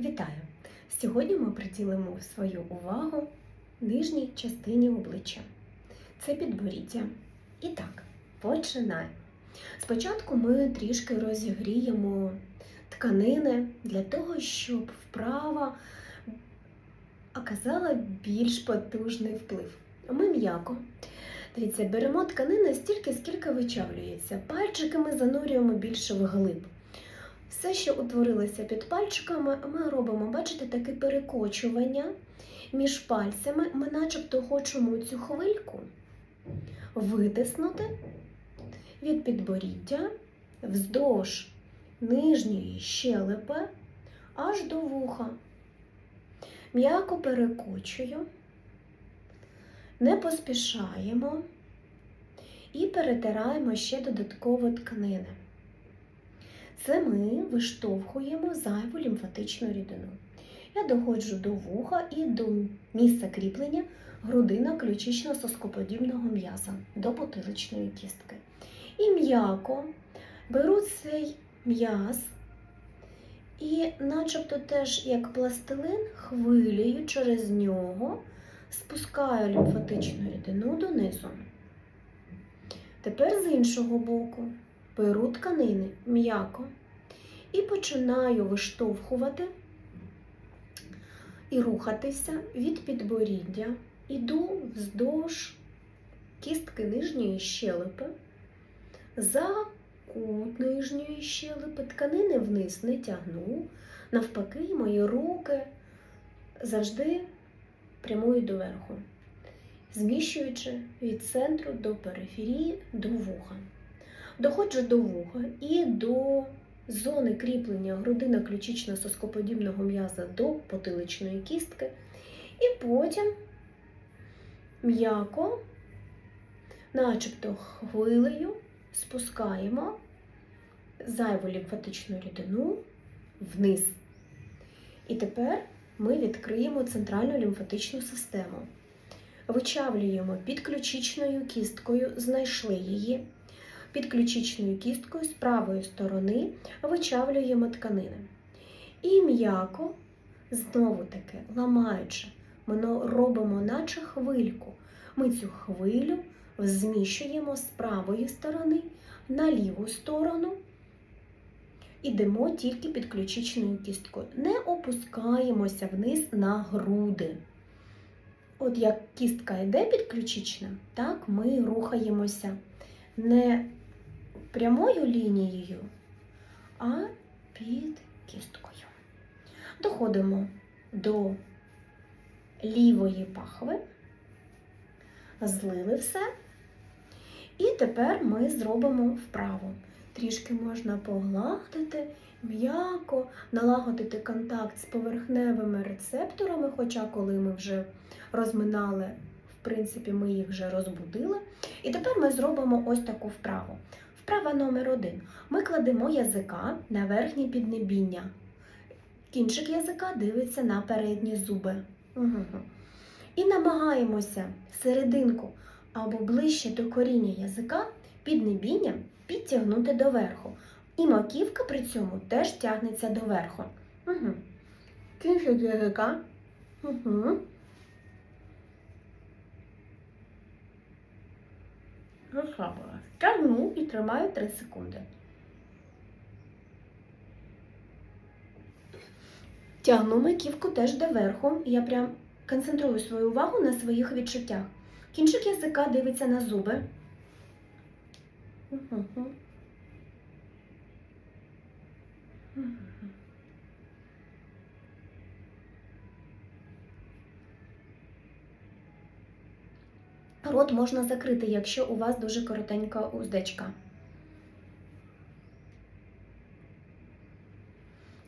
Вітаю! Сьогодні ми приділимо свою увагу нижній частині обличчя. Це підборіддя. І так, починаємо. Спочатку ми трішки розігріємо тканини для того, щоб вправа оказала більш потужний вплив. Ми м'яко. Дивіться, беремо тканини стільки, скільки вичавлюється. Пальчиками занурюємо більше вглиб. Все, що утворилося під пальчиками, ми робимо, бачите, таке перекочування між пальцями. Ми начебто хочемо цю хвильку витиснути від підборіддя вздовж нижньої щелепи аж до вуха. М'яко перекочую, не поспішаємо і перетираємо ще додатково тканини. Це ми виштовхуємо зайву лімфатичну рідину. Я доходжу до вуха і до місця кріплення грудина ключично соскоподібного м'яза до потиличної кістки. І м'яко беру цей м'яз і, начебто, теж як пластилин, хвилею через нього спускаю лімфатичну рідину донизу. Тепер з іншого боку беру тканини м'яко і починаю виштовхувати і рухатися від підборіддя. Іду вздовж кістки нижньої щелепи, за кут нижньої щелепи, тканини вниз не тягну. Навпаки, мої руки завжди прямують доверху, зміщуючи від центру до периферії до вуха. Доходжу до вуха і до зони кріплення грудина ключично соскоподібного м'яза до потиличної кістки. І потім м'яко, начебто хвилею, спускаємо зайву лімфатичну рідину вниз. І тепер ми відкриємо центральну лімфатичну систему. Вичавлюємо під ключичною кісткою, знайшли її. Під ключичною кісткою з правої сторони вичавлюємо тканини. І м'яко, знову таки, ламаючи, ми робимо наче хвильку. Ми цю хвилю зміщуємо з правої сторони на ліву сторону. Ідемо тільки під ключичною кісткою. Не опускаємося вниз на груди. От як кістка йде підключична, так ми рухаємося не прямою лінією, а під кісткою. Доходимо до лівої пахви, злили все. І тепер ми зробимо вправо. Трішки можна погладити, м'яко, налагодити контакт з поверхневими рецепторами, хоча коли ми вже розминали, в принципі, ми їх вже розбудили. І тепер ми зробимо ось таку вправу. Вправа номер один. Ми кладемо язика на верхнє піднебіння. Кінчик язика дивиться на передні зуби. І намагаємося серединку або ближче до коріння язика піднебінням підтягнути доверху. І маківка при цьому теж тягнеться доверху. Кінчик язика. Угу. Розслабилась. Тягну і тримаю 3 секунди. Тягну маківку теж доверху. Я прям концентрую свою увагу на своїх відчуттях. Кінчик язика дивиться на зуби. Угу. Рот можна закрити, якщо у вас дуже коротенька уздечка.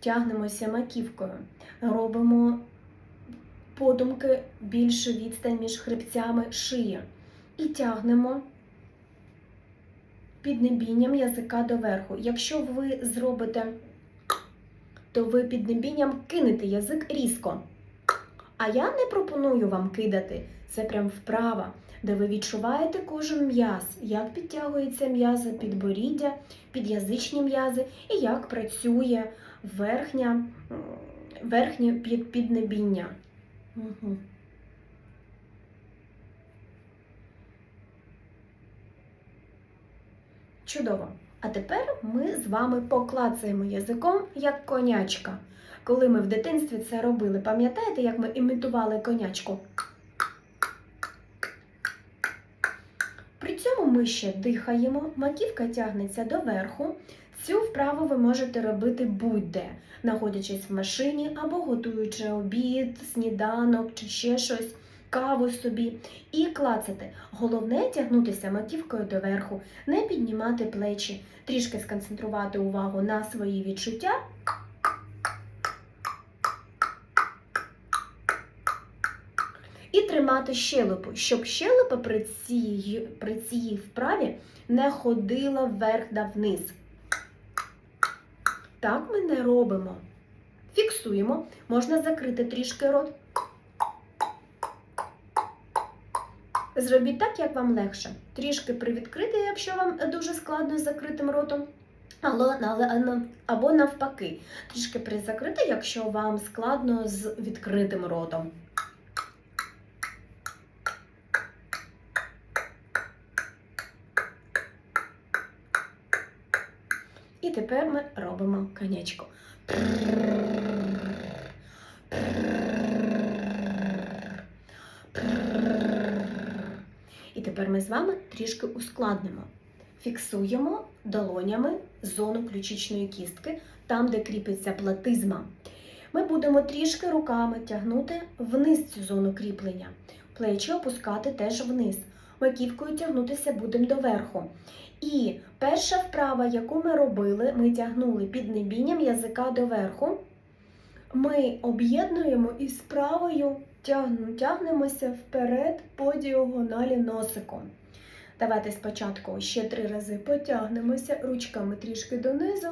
Тягнемося маківкою, робимо подумки більшу відстань між хребцями шиї. І тягнемо піднебінням язика доверху. Якщо ви зробите, то ви піднебінням кинете язик різко. А я не пропоную вам кидати. Це прям вправа, де ви відчуваєте кожен м'яз, як підтягується м'язи підборіддя, під'язичні м'язи і як працює верхня верхнє під, піднебіння. Угу. Чудово. А тепер ми з вами поклацаємо язиком як конячка. Коли ми в дитинстві це робили, пам'ятаєте, як ми імітували конячку? При цьому ми ще дихаємо, маківка тягнеться доверху. Цю вправу ви можете робити будь-де, знаходячись в машині або готуючи обід, сніданок чи ще щось, каву собі. І клацати. Головне тягнутися маківкою доверху, не піднімати плечі, трішки сконцентрувати увагу на свої відчуття. І тримати щелепу, щоб щелепа при цій, при цій вправі не ходила вверх та вниз. Так ми не робимо. Фіксуємо, можна закрити трішки рот. Зробіть так, як вам легше. Трішки привідкрити, якщо вам дуже складно з закритим ротом. Але, але, або навпаки, трішки призакрити, якщо вам складно з відкритим ротом. І тепер ми робимо конячку. І тепер ми з вами трішки ускладнимо. Фіксуємо долонями зону ключичної кістки, там, де кріпиться платизма. Ми будемо трішки руками тягнути вниз цю зону кріплення, плечі опускати теж вниз. Маківкою тягнутися будемо доверху. І перша вправа, яку ми робили, ми тягнули піднебінням язика доверху. Ми об'єднуємо і з правою тягнемося вперед по діагоналі носиком. Давайте спочатку ще три рази потягнемося ручками трішки донизу,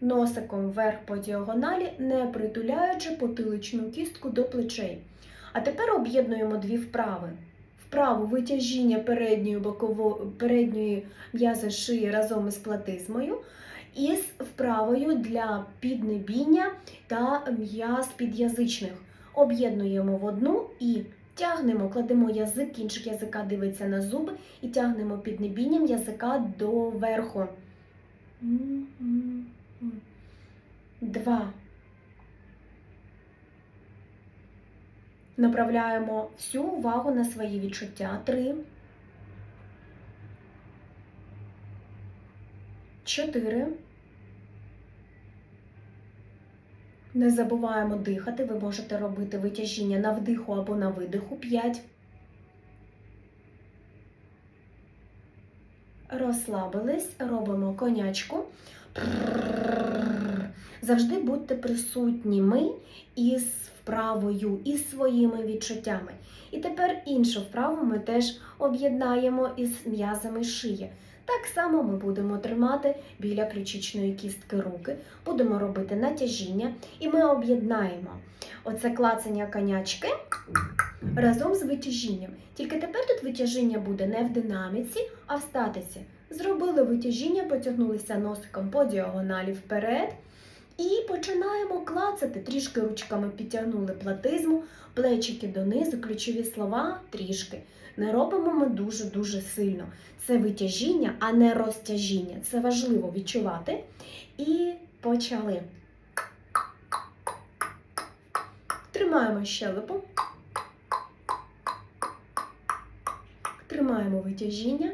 носиком вверх по діагоналі, не притуляючи потиличну кістку до плечей. А тепер об'єднуємо дві вправи. Вправу витяжіння передньої боково, передньої м'язи шиї разом із платизмою, і з вправою для піднебіння та м'яз під'язичних. Об'єднуємо в одну і тягнемо, кладемо язик, кінчик язика дивиться на зуби і тягнемо піднебінням язика до верху. Два. Направляємо всю увагу на свої відчуття. Три. Чотири. Не забуваємо дихати. Ви можете робити витяжіння на вдиху або на видиху. П'ять. Розслабились, робимо конячку. Завжди будьте присутніми із вправою, із своїми відчуттями. І тепер іншу вправу ми теж об'єднаємо із м'язами шиї. Так само ми будемо тримати біля ключичної кістки руки, будемо робити натяжіння, і ми об'єднаємо оце клацання конячки разом з витяжінням. Тільки тепер тут витяжіння буде не в динаміці, а в статиці. Зробили витяжіння, потягнулися носиком по діагоналі вперед. І починаємо клацати. Трішки ручками підтягнули платизму, плечики донизу, ключові слова трішки. Не робимо ми дуже-дуже сильно. Це витяжіння, а не розтяжіння. Це важливо відчувати. І почали. Тримаємо щелепу. Тримаємо витяжіння.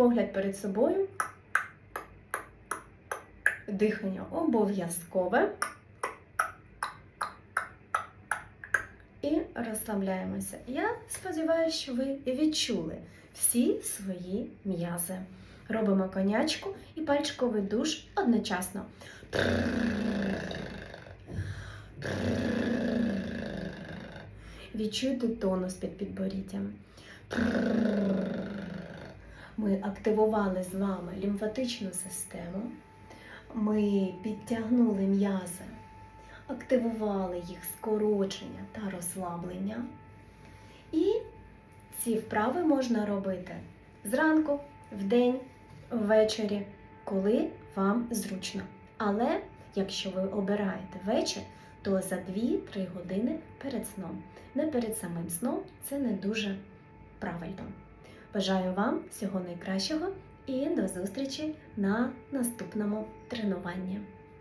Погляд перед собою. Дихання обов'язкове. І розслабляємося. Я сподіваюся, що ви відчули всі свої м'язи. Робимо конячку і пальчиковий душ одночасно. Відчуйте тонус під підборіддям ми активували з вами лімфатичну систему, ми підтягнули м'язи, активували їх скорочення та розслаблення. І ці вправи можна робити зранку, вдень, ввечері, коли вам зручно. Але якщо ви обираєте вечір, то за 2-3 години перед сном. Не перед самим сном це не дуже правильно. Бажаю вам всього найкращого і до зустрічі на наступному тренуванні.